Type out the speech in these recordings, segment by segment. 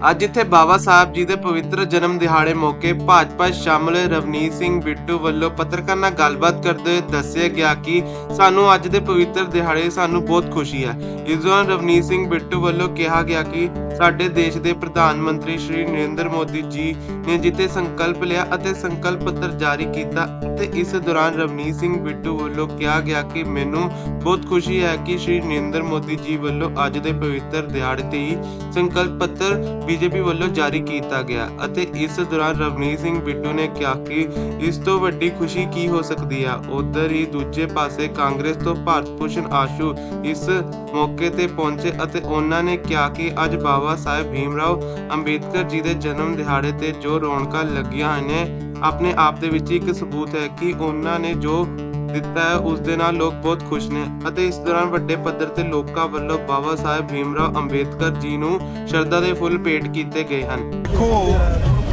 ਅੱਜ ਇੱਥੇ ਬਾਬਾ ਸਾਹਿਬ ਜੀ ਦੇ ਪਵਿੱਤਰ ਜਨਮ ਦਿਹਾੜੇ ਮੌਕੇ ਭਾਜਪਾ ਸ਼ਾਮਲ ਰਵਨੀਤ ਸਿੰਘ ਬਿੱਟੂ ਵੱਲੋਂ ਪੱਤਰਕਾਰ ਨਾਲ ਗੱਲਬਾਤ ਕਰਦੇ ਹੋਏ ਦੱਸਿਆ ਗਿਆ ਕਿ ਸਾਨੂੰ ਅੱਜ ਦੇ ਪਵਿੱਤਰ ਦਿਹਾੜੇ ਸਾਨੂੰ ਬਹੁਤ ਖੁਸ਼ੀ ਹੈ। ਇਸ ਦੌਰਾਨ ਰਵਨੀਤ ਸਿੰਘ ਬਿੱਟੂ ਵੱਲੋਂ ਕਿਹਾ ਗਿਆ ਕਿ ਸਾਡੇ ਦੇਸ਼ ਦੇ ਪ੍ਰਧਾਨ ਮੰਤਰੀ ਸ਼੍ਰੀ ਨਰਿੰਦਰ ਮੋਦੀ ਜੀ ਨੇ ਜਿੱਤੇ ਸੰਕਲਪ ਲਿਆ ਅਤੇ ਸੰਕਲਪ ਪੱਤਰ ਜਾਰੀ ਕੀਤਾ ਤੇ ਇਸ ਦੌਰਾਨ ਰਵਨੀਤ ਸਿੰਘ ਬਿੱਟੂ ਵੱਲੋਂ ਕਿਹਾ ਗਿਆ ਕਿ ਮੈਨੂੰ ਬਹੁਤ ਖੁਸ਼ੀ ਹੈ ਕਿ ਸ਼੍ਰੀ ਨਰਿੰਦਰ ਮੋਦੀ ਜੀ ਵੱਲੋਂ ਅੱਜ ਦੇ ਪਵਿੱਤਰ ਦਿਹਾੜੇ ਤੇ ਹੀ ਸੰਕਲਪ ਪੱਤਰ ਬੀਜੇਪੀ ਵੱਲੋਂ ਜਾਰੀ ਕੀਤਾ ਗਿਆ ਅਤੇ ਇਸ ਦੌਰਾਨ ਰਵਨੀਤ ਸਿੰਘ ਬਿੱਟੂ ਨੇ ਕਿਹਾ ਕਿ ਇਸ ਤੋਂ ਵੱਡੀ ਖੁਸ਼ੀ ਕੀ ਹੋ ਸਕਦੀ ਹੈ ਉਧਰ ਹੀ ਦੂਜੇ ਪਾਸੇ ਕਾਂਗਰਸ ਤੋਂ ਭਾਰਤ ਭੂਸ਼ਣ ਆਸ਼ੂ ਇਸ ਮੌਕੇ ਤੇ ਪਹੁੰਚੇ ਅਤੇ ਉਹਨਾਂ ਨੇ ਕਿਹਾ ਕਿ ਅੱਜ ਬਾਬਾ ਸਾਹਿਬ ਭੀਮਰਾਓ ਅੰਬੇਦਕਰ ਜੀ ਦੇ ਜਨਮ ਦਿਹਾੜੇ ਤੇ ਜੋ ਰੌਣਕਾਂ ਲੱਗੀਆਂ ਨੇ ਆਪਣੇ ਆਪ ਦੇ ਵਿੱਚ ਇੱਕ ਸਬੂਤ ਹੈ ਕਿ ਉਹਨਾਂ ਨੇ ਜੋ ਦਿੱਤਾ ਹੈ, ਉਸ ਦੇ ਨਾਲ ਲੋਕ ਬਹੁਤ ਖੁਸ਼ ਨੇ ਅਤੇ ਇਸ ਦੌਰਾਨ ਵੱਡੇ ਪੱਧਰ ਤੇ ਲੋਕਾਂ ਵੱਲੋਂ ਬਾਬਾ ਸਾਹਿਬ ਭੀਮਰਾਓ ਅੰਬੇਦਕਰ ਜੀ ਨੂੰ ਸ਼ਰਧਾ ਦੇ ਫੁੱਲ ਭੇਟ ਕੀਤੇ ਗਏ ਹਨ। ਦੇਖੋ,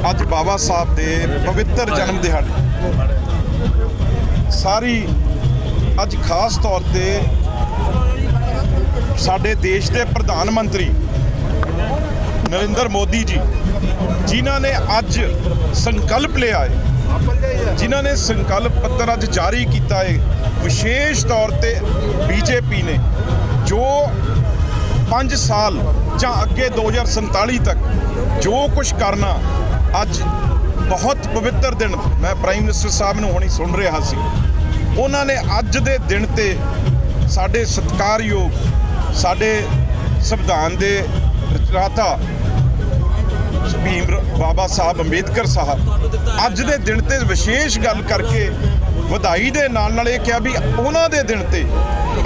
ਅੱਜ ਬਾਬਾ ਸਾਹਿਬ ਦੇ ਪਵਿੱਤਰ ਜਨਮ ਦਿਹਾੜੇ। ਸਾਰੀ ਅੱਜ ਖਾਸ ਤੌਰ ਤੇ ਸਾਡੇ ਦੇਸ਼ ਦੇ ਪ੍ਰਧਾਨ ਮੰਤਰੀ ਨਰਿੰਦਰ ਮੋਦੀ ਜੀ, ਜਿਨ੍ਹਾਂ ਨੇ ਅੱਜ ਸੰਕਲਪ ਲਿਆ ਹੈ। ਜਿਨ੍ਹਾਂ ਨੇ ਸੰਕਲਪ ਪੱਤਰ ਅੱਜ ਜਾਰੀ ਕੀਤਾ ਹੈ। ਵਿਸ਼ੇਸ਼ ਤੌਰ ਤੇ ਬੀਜੇਪੀ ਨੇ, ਜੋ 5 ਸਾਲ ਜਾਂ ਅੱਗੇ 2047 ਤੱਕ ਜੋ ਕੁਝ ਕਰਨਾ, ਅੱਜ ਬਹੁਤ ਪਵਿੱਤਰ ਦਿਨ, ਮੈਂ ਪ੍ਰਾਈਮ ਮਿਨਿਸਟਰ ਸਾਹਿਬ ਨੂੰ ਹੁਣੀ ਸੁਣ ਰਿਹਾ ਸੀ। ਉਹਨਾਂ ਨੇ ਅੱਜ ਦੇ ਦਿਨ ਤੇ ਸਾਡੇ ਸਤਿਕਾਰਯੋਗ, ਸਾਡੇ ਸੰਵਿਧਾਨ ਦੇ ਰਚਨਾਤਾ ਭੀਮ ਬਾਬਾ ਸਾਹਿਬ ਅੰਬੇਦਕਰ ਸਾਹਿਬ, ਅੱਜ ਦੇ ਦਿਨ ਤੇ ਵਿਸ਼ੇਸ਼ ਗੱਲ ਕਰਕੇ ਵਧਾਈ ਦੇ ਨਾਲ ਨਾਲ ਇਹ ਕਿਹਾ ਵੀ ਉਹਨਾਂ ਦੇ ਦਿਨ ਤੇ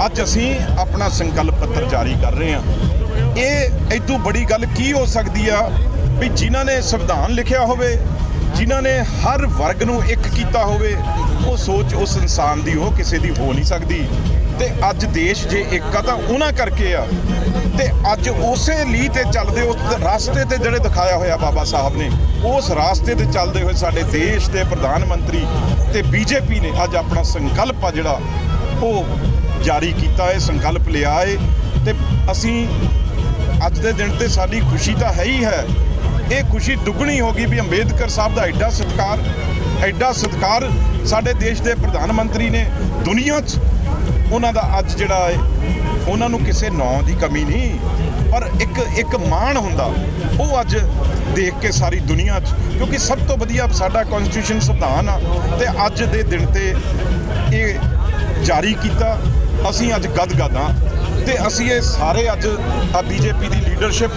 ਅੱਜ ਅਸੀਂ ਆਪਣਾ ਸੰਕਲਪ ਪੱਤਰ ਜਾਰੀ ਕਰ ਰਹੇ ਹਾਂ। ਇਹ ਇਦੋਂ ਬੜੀ ਗੱਲ ਕੀ ਹੋ ਸਕਦੀ ਆ ਵੀ ਜਿਨ੍ਹਾਂ ਨੇ ਸੰਵਿਧਾਨ ਲਿਖਿਆ ਹੋਵੇ, ਜਿਨ੍ਹਾਂ ਨੇ ਹਰ ਵਰਗ ਨੂੰ ਇੱਕ ਕੀਤਾ ਹੋਵੇ, ਉਹ ਸੋਚ ਉਸ ਇਨਸਾਨ ਦੀ, ਉਹ ਕਿਸੇ ਦੀ ਹੋ ਨਹੀਂ ਸਕਦੀ। ਤੇ ਅੱਜ ਦੇਸ਼ ਜੇ ਇੱਕ ਆ ਤਾਂ ਉਹਨਾਂ ਕਰਕੇ ਆ। ਤੇ ਅੱਜ ਉਸੇ ਲੀ ਤੇ ਚੱਲਦੇ ਉਸ ਰਸਤੇ ਤੇ ਜਿਹੜੇ ਦਿਖਾਇਆ ਹੋਇਆ ਬਾਬਾ ਸਾਹਿਬ ਨੇ, ਉਸ ਰਸਤੇ ਤੇ ਚੱਲਦੇ ਹੋਏ ਸਾਡੇ ਦੇਸ਼ ਦੇ ਪ੍ਰਧਾਨ ਮੰਤਰੀ ਤੇ ਬੀਜੇਪੀ ਨੇ ਅੱਜ ਆਪਣਾ ਸੰਕਲਪ ਆ ਜਿਹੜਾ, ਉਹ ਜਾਰੀ ਕੀਤਾ ਹੈ, ਸੰਕਲਪ ਲਿਆ ਹੈ। ਤੇ ਅਸੀਂ ਅੱਜ ਦੇ ਦਿਨ ਤੇ ਸਾਡੀ ਖੁਸ਼ੀ ਤਾਂ ਹੈ ਹੀ ਹੈ। ਇਹ ਖੁਸ਼ੀ ਦੁੱਗਣੀ ਹੋ ਗਈ ਵੀ ਅੰਬੇਦਕਰ ਸਾਹਿਬ ਦਾ ਐਡਾ ਸਤਿਕਾਰ ਐਡਾ ਸਤਿਕਾਰ ਸਾਡੇ ਦੇਸ਼ ਦੇ ਪ੍ਰਧਾਨ ਮੰਤਰੀ ਨੇ ਦੁਨੀਆ 'ਚ ਉਹਨਾਂ ਦਾ ਅੱਜ ਜਿਹੜਾ ਹੈ, ਉਹਨਾਂ ਨੂੰ ਕਿਸੇ ਨਾਂ ਦੀ ਕਮੀ ਨਹੀਂ, ਪਰ ਇੱਕ ਇੱਕ ਮਾਣ ਹੁੰਦਾ। ਉਹ ਅੱਜ ਦੇਖ ਕੇ ਸਾਰੀ ਦੁਨੀਆ 'ਚ, ਕਿਉਂਕਿ ਸਭ ਤੋਂ ਵਧੀਆ ਸਾਡਾ ਕਨਸਟੀਟਿਊਸ਼ਨ ਸੰਵਿਧਾਨ ਆ, ਤੇ ਅੱਜ ਦੇ ਦਿਨ ਤੇ ਇਹ ਜਾਰੀ ਕੀਤਾ। ਅਸੀਂ ਅੱਜ ਗਦਗਦ ਹਾਂ ਤੇ ਅਸੀਂ ਇਹ ਸਾਰੇ ਅੱਜ ਆ ਬੀਜੇਪੀ ਦੀ ਲੀਡਰਸ਼ਿਪ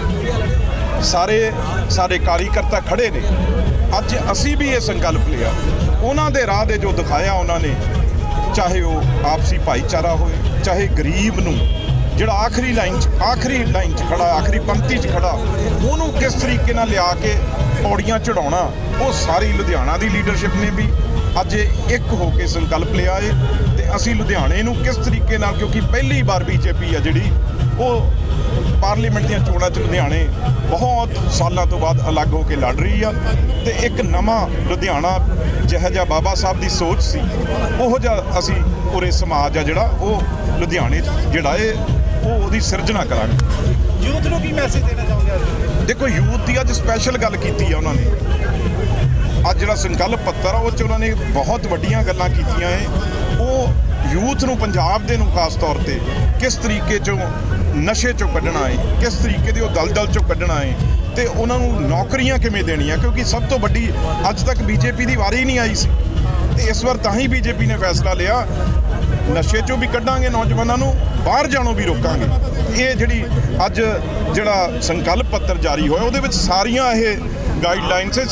ਸਾਰੇ, ਸਾਡੇ ਕਾਰੀਕਰਤਾ ਖੜੇ ਨੇ। ਅੱਜ ਅਸੀਂ ਵੀ ਇਹ ਸੰਕਲਪ ਲਿਆ। ਉਹਨਾਂ ਦੇ ਰਾਹ ਦੇ ਜੋ ਦਿਖਾਇਆ ਉਹਨਾਂ ਨੇ ਚਾਹੇ ਉਹ ਆਪਸੀ ਭਾਈਚਾਰਾ ਹੋਵੇ ਚਾਹੇ ਗਰੀਬ ਨੂੰ, ਜਿਹੜਾ ਆਖਰੀ ਲਾਈਨ 'ਚ, ਆਖਰੀ ਲਾਈਨ 'ਚ ਖੜਾ, ਆਖਰੀ ਪੰਕਤੀ 'ਚ ਖੜਾ, ਉਹਨੂੰ ਕਿਸ ਤਰੀਕੇ ਨਾਲ ਲਿਆ ਕੇ ਪੌੜੀਆਂ ਚੜਾਉਣਾ ਉਹ ਸਾਰੀ ਲੁਧਿਆਣਾ ਦੀ ਲੀਡਰਸ਼ਿਪ ਨੇ ਵੀ ਅੱਜ ਇੱਕ ਹੋ ਕੇ ਸੰਕਲਪ ਲਿਆ ਏ, ਤੇ ਅਸੀਂ ਲੁਧਿਆਣੇ ਨੂੰ ਕਿਸ ਤਰੀਕੇ ਨਾਲ, ਕਿਉਂਕਿ ਪਹਿਲੀ ਵਾਰ ਬੀਜੇਪੀ ਆ ਜਿਹੜੀ, ਉਹ ਪਾਰਲੀਮੈਂਟ ਦੀਆਂ ਚੋਣਾਂ 'ਚ ਲੁਧਿਆਣੇ ਬਹੁਤ ਸਾਲਾਂ ਤੋਂ ਬਾਅਦ ਅਲੱਗ ਹੋ ਕੇ ਲੜ ਰਹੀ ਆ, ਤੇ ਇੱਕ ਨਵਾਂ ਲੁਧਿਆਣਾ ਜਿਹੋ ਜਿਹਾ ਬਾਬਾ ਸਾਹਿਬ ਦੀ ਸੋਚ ਸੀ ਉਹੋ ਜਿਹਾ ਅਸੀਂ ਪੂਰੇ ਸਮਾਜ ਆ ਜਿਹੜਾ ਉਹ ਲੁਧਿਆਣੇ 'ਚ ਜਿਹੜਾ ਏ ਉਹ ਉਹਦੀ ਸਿਰਜਣਾ ਕਰਾਂਗੇ। ਯੂਥ ਨੂੰ ਕੀ ਮੈਸੇਜ ਦੇਣਾ ਚਾਹੁੰਦੇ ਦੇਖੋ ਯੂਥ ਦੀ ਅੱਜ ਸਪੈਸ਼ਲ ਗੱਲ ਕੀਤੀ ਆ ਉਹਨਾਂ ਨੇ। ਅੱਜ ਜਿਹੜਾ ਸੰਕਲਪ ਪੱਤਰ ਆ ਉਹ ਚ ਉਹਨਾਂ ਨੇ ਬਹੁਤ ਵੱਡੀਆਂ ਗੱਲਾਂ ਕੀਤੀਆਂ ਏ। ਉਹ ਯੂਥ ਨੂੰ ਪੰਜਾਬ ਦੇ ਨੂੰ ਖਾਸ ਤੌਰ ਤੇ ਕਿਸ ਤਰੀਕੇ ਚੋਂ ਨਸ਼ੇ ਚੋਂ ਕੱਢਣਾ ਏ ਕਿਸ ਤਰੀਕੇ ਦੇ ਉਹ ਦਲਦਲ ਚੋਂ ਕੱਢਣਾ ਏ ਤੇ ਉਹਨਾਂ ਨੂੰ ਨੌਕਰੀਆਂ ਕਿਵੇਂ ਦੇਣੀਆਂ? ਕਿਉਂਕਿ ਸਭ ਤੋਂ ਵੱਡੀ ਅੱਜ ਤੱਕ ਬੀਜੇਪੀ ਦੀ ਵਾਰੀ ਨਹੀਂ ਆਈ ਸੀ। ਤੇ ਇਸ ਵਾਰ ਤਾਂ ਹੀ ਬੀਜੇਪੀ ਨੇ ਫੈਸਲਾ ਲਿਆ। ਨਸ਼ੇ ਚੋਂ ਵੀ ਕੱਢਾਂਗੇ ਨੌਜਵਾਨਾਂ ਨੂੰ, ਬਾਹਰ ਜਾਣੋਂ ਵੀ ਰੋਕਾਂਗੇ। ਇਹ ਜਿਹੜੀ ਅੱਜ ਜਿਹੜਾ ਸੰਕਲਪ ਪੱਤਰ ਜਾਰੀ ਹੋਇਆ, ਉਹਦੇ ਵਿੱਚ ਸਾਰੀਆਂ ਇਹ ਗਾਈਡਲਾਈਨਸ ਹੈ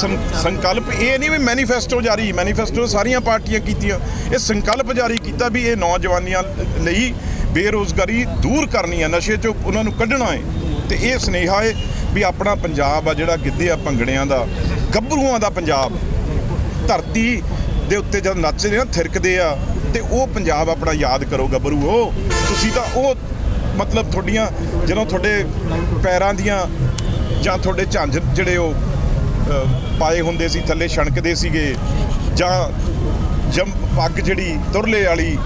ਸੰਕਲਪ, ਇਹ ਨਹੀਂ ਵੀ ਮੈਨੀਫੈਸਟੋ ਜਾਰੀ ਮੈਨੀਫੈਸਟੋ ਸਾਰੀਆਂ ਪਾਰਟੀਆਂ ਕੀਤੀਆਂ। ਇਹ ਸੰਕਲਪ ਜਾਰੀ ਕੀਤਾ ਵੀ ਇਹ ਨੌਜਵਾਨੀਆਂ ਲਈ ਬੇਰੋਜ਼ਗਾਰੀ ਦੂਰ ਕਰਨੀ ਹੈ, ਨਸ਼ੇ ਚੋਂ ਉਹਨਾਂ ਨੂੰ ਕੱਢਣਾ ਹੈ। ਤੇ ਇਹ ਸੁਨੇਹਾ ਹੈ ਵੀ ਆਪਣਾ ਪੰਜਾਬ ਆ, ਜਿਹੜਾ ਗਿੱਧੇ ਆ ਭੰਗੜਿਆਂ ਦਾ, ਗੱਭਰੂਆਂ ਦਾ ਪੰਜਾਬ। ਧਰਤੀ ਦੇ ਉੱਤੇ ਜਦ ਨੱਚਦੇ ਨਾ, ਥਿਰਕਦੇ ਆ, ਤੇ ਉਹ ਪੰਜਾਬ ਆਪਣਾ ਯਾਦ ਕਰੋ ਗੱਭਰੂਓ। ਤੁਸੀਂ ਤਾਂ ਉਹ ਮਤਲਬ ਤੁਹਾਡੀਆਂ, ਜਦੋਂ ਤੁਹਾਡੇ ਪੈਰਾਂ ਦੀਆਂ ਜਾਂ ਤੁਹਾਡੇ ਝੰਜ ਜਿਹੜੇ ਉਹ ਪਾਏ ਹੁੰਦੇ ਸੀ, ਥੱਲੇ ਛਣਕਦੇ ਸੀਗੇ, ਜਾਂ ਜਮ ਪੱਗ ਜਿਹੜੀ ਤੁਰਲੇ ਵਾਲੀ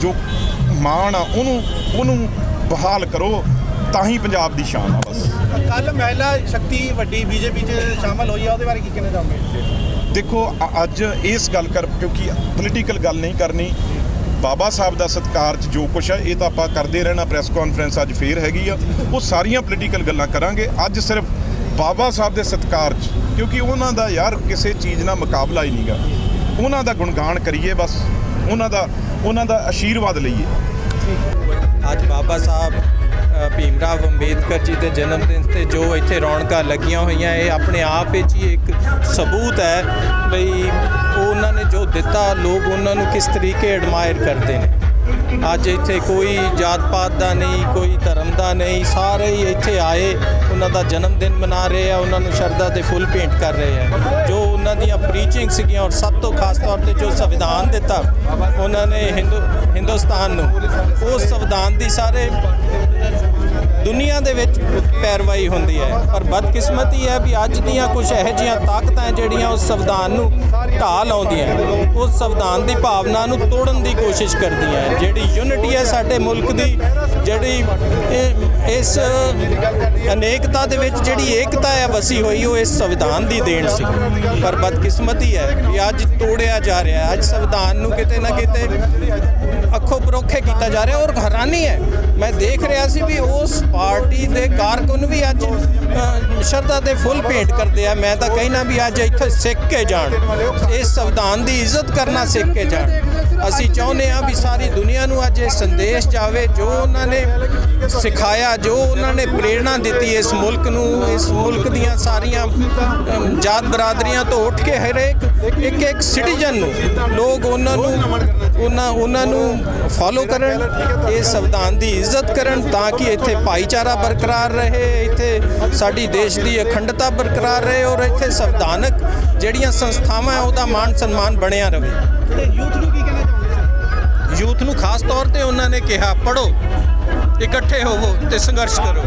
ਜੋ ਮਾਣ ਆ, ਉਹਨੂੰ ਉਹਨੂੰ ਬਹਾਲ ਕਰੋ। ਤਾਂ ਹੀ ਪੰਜਾਬ ਦੀ ਸ਼ਾਨ ਆ ਬਸ। ਕੱਲ ਮਹਿਲਾ ਸ਼ਕਤੀ ਵੱਡੀ ਬੀਜੇਪੀ 'ਚ ਸ਼ਾਮਲ ਹੋਈ ਆ ਉਹਦੇ ਬਾਰੇ ਕੀ ਕਹਿਣਾ ਚਾਹੋਗੇ? ਦੇਖੋ ਅੱਜ ਇਸ ਗੱਲ ਕਰ ਕਿਉਂਕਿ ਪੋਲੀਟੀਕਲ ਗੱਲ ਨਹੀਂ ਕਰਨੀ ਬਾਬਾ ਸਾਹਿਬ ਦਾ ਸਤਿਕਾਰ ਚ ਜੋ ਕੁਛ ਹੈ ਇਹ ਤਾਂ ਆਪਾਂ ਕਰਦੇ ਰਹਿਣਾ ਪ੍ਰੈਸ ਕਾਨਫਰੰਸ ਅੱਜ ਫੇਰ ਹੈਗੀ ਆ। ਉਹ ਸਾਰੀਆਂ ਪੋਲੀਟੀਕਲ ਗੱਲਾਂ ਕਰਾਂਗੇ। ਅੱਜ ਸਿਰਫ ਬਾਬਾ ਸਾਹਿਬ ਦੇ ਸਤਿਕਾਰ ਚ ਕਿਉਂਕਿ ਉਹਨਾਂ ਦਾ ਯਾਰ ਕਿਸੇ ਚੀਜ਼ ਨਾਲ ਮੁਕਾਬਲਾ ਹੀ ਨਹੀਂਗਾ। ਉਹਨਾਂ ਦਾ ਗੁਣਗਾਨ ਕਰੀਏ ਬਸ ਉਹਨਾਂ ਦਾ ਉਹਨਾਂ ਦਾ ਆਸ਼ੀਰਵਾਦ ਲਈਏ। ਅੱਜ ਬਾਬਾ ਸਾਹਿਬ ਭੀਮ ਰਾਵ ਅੰਬੇਦਕਰ ਜੀ ਦੇ ਜਨਮ ਦਿਨ ਤੇ ਜੋ ਇੱਥੇ ਰੌਣਕਾਂ ਲੱਗੀਆਂ ਹੋਈਆਂ, ਇਹ ਆਪਣੇ ਆਪ ਵਿੱਚ ਹੀ ਇੱਕ ਸਬੂਤ ਹੈ ਬਈ ਉਹਨਾਂ ਨੇ ਜੋ ਦਿੱਤਾ, ਲੋਕ ਉਹਨਾਂ ਨੂੰ ਕਿਸ ਤਰੀਕੇ ਐਡਮਾਇਰ ਕਰਦੇ ਨੇ। ਅੱਜ ਇੱਥੇ ਕੋਈ ਜਾਤ ਪਾਤ ਦਾ ਨਹੀਂ, ਕੋਈ ਧਰਮ ਦਾ ਨਹੀਂ। ਸਾਰੇ ਹੀ ਇੱਥੇ ਆਏ, ਉਹਨਾਂ ਦਾ ਜਨਮ ਦਿਨ ਮਨਾ ਰਹੇ ਆ, ਉਹਨਾਂ ਨੂੰ ਸ਼ਰਧਾ ਦੇ ਫੁੱਲ ਭੇਂਟ ਕਰ ਰਹੇ ਆ। ਜੋ ਉਹਨਾਂ ਦੀਆਂ ਪ੍ਰੀਚਿੰਗ ਸੀਗੀਆਂ, ਔਰ ਸਭ ਤੋਂ ਖਾਸ ਤੌਰ ਤੇ ਜੋ ਸੰਵਿਧਾਨ ਦਿੱਤਾ, ਉਹਨਾਂ ਨੇ ਹਿੰਦੂ, ਹਿੰਦੁਸਤਾਨ ਨੂੰ, ਉਸ ਸੰਵਿਧਾਨ ਦੀ ਸਾਰੇ ਦੁਨੀਆ ਦੇ ਵਿੱਚ ਪੈਰਵਾਈ ਹੁੰਦੀ ਹੈ। ਪਰ ਬਦਕਿਸਮਤੀ ਹੈ ਵੀ ਅੱਜ ਦੀਆਂ ਕੁਝ ਇਹੋ ਜਿਹੀਆਂ ਤਾਕਤਾਂ ਜਿਹੜੀਆਂ ਉਸ ਸੰਵਿਧਾਨ ਨੂੰ ਢਾਹ ਲਾਉਂਦੀਆਂ, ਉਸ ਸੰਵਿਧਾਨ ਦੀ ਭਾਵਨਾ ਨੂੰ ਤੋੜਨ ਦੀ ਕੋਸ਼ਿਸ਼ ਕਰਦੀਆਂ ਜਿਹੜੀ ਯੂਨਿਟੀ ਹੈ ਸਾਡੇ ਮੁਲਕ ਦੀ, ਜਿਹੜੀ ਇਸ ਅਨੇਕਤਾ ਦੇ ਵਿੱਚ ਜਿਹੜੀ ਏਕਤਾ ਹੈ ਵਸੀ ਹੋਈ, ਉਹ ਇਸ ਸੰਵਿਧਾਨ ਦੀ ਦੇਣ ਸੀ। ਪਰ ਬਦਕਿਸਮਤੀ ਹੈ ਵੀ ਅੱਜ ਤੋੜਿਆ ਜਾ ਰਿਹਾ ਹੈ। ਅੱਜ ਸੰਵਿਧਾਨ ਨੂੰ ਕਿਤੇ ਨਾ ਕਿਤੇ ਅੱਖੋਂ ਪਰੋਖੇ ਕੀਤਾ ਜਾ ਰਿਹਾ ਔਰ ਹੈਰਾਨੀ ਹੈ। ਮੈਂ ਦੇਖ ਰਿਹਾ ਸੀ ਵੀ ਉਸ ਪਾਰਟੀ ਦੇ ਕਾਰਕੁਨ ਵੀ ਅੱਜ ਸ਼ਰਧਾ ਦੇ ਫੁੱਲ ਭੇਂਟ ਕਰਦੇ ਆ। ਮੈਂ ਤਾਂ ਕਹਿਣਾ ਵੀ ਅੱਜ ਇੱਥੇ ਸਿੱਖ ਕੇ ਜਾਣ। ਇਸ ਸੰਵਿਧਾਨ ਦੀ ਇੱਜ਼ਤ ਕਰਨਾ ਸਿੱਖ ਕੇ ਜਾਣ। ਅਸੀਂ ਚਾਹੁੰਦੇ ਹਾਂ ਵੀ ਸਾਰੀ ਦੁਨੀਆ ਨੂੰ ਅੱਜ ਇਹ ਸੰਦੇਸ਼ ਜਾਵੇ, ਜੋ ਉਹਨਾਂ ਨੇ ਸਿਖਾਇਆ, ਜੋ ਉਹਨਾਂ ਨੇ ਪ੍ਰੇਰਣਾ ਦਿੱਤੀ ਇਸ ਮੁਲਕ ਨੂੰ, ਇਸ ਮੁਲਕ ਦੀਆਂ ਸਾਰੀਆਂ ਜਾਤ ਬਰਾਦਰੀਆਂ ਤੋਂ ਉੱਠ ਕੇ ਹਰੇਕ ਇੱਕ ਇੱਕ ਸਿਟੀਜ਼ਨ ਨੂੰ, ਲੋਕ ਉਹਨਾਂ ਨੂੰ, ਉਹਨਾਂ ਉਹਨਾਂ ਨੂੰ ਫਾਲੋ ਕਰਨ, ਇਹ ਸੰਵਿਧਾਨ ਦੀ ਇੱਜ਼ਤ ਕਰਨ ਤਾਂ ਕਿ ਇੱਥੇ ਭਾਈਚਾਰਾ ਬਰਕਰਾਰ ਰਹੇ, ਇੱਥੇ ਸਾਡੀ ਦੇਸ਼ ਦੀ ਅਖੰਡਤਾ ਬਰਕਰਾਰ ਰਹੇ ਔਰ ਇੱਥੇ ਸੰਵਿਧਾਨਕ ਜਿਹੜੀਆਂ ਸੰਸਥਾਵਾਂ ਉਹਦਾ ਮਾਣ ਸਨਮਾਨ ਬਣਿਆ ਰਹੇ। ਯੂਥ ਨੂੰ ਕੀ ਕਹਿਣਾ ਚਾਹੋਗੇ ਯੂਥ ਨੂੰ ਖਾਸ ਤੌਰ ਤੇ ਉਹਨਾਂ ਨੇ ਕਿਹਾ ਪੜੋ ਇਕੱਠੇ ਹੋਵੋ ਤੇ ਸੰਘਰਸ਼ ਕਰੋ।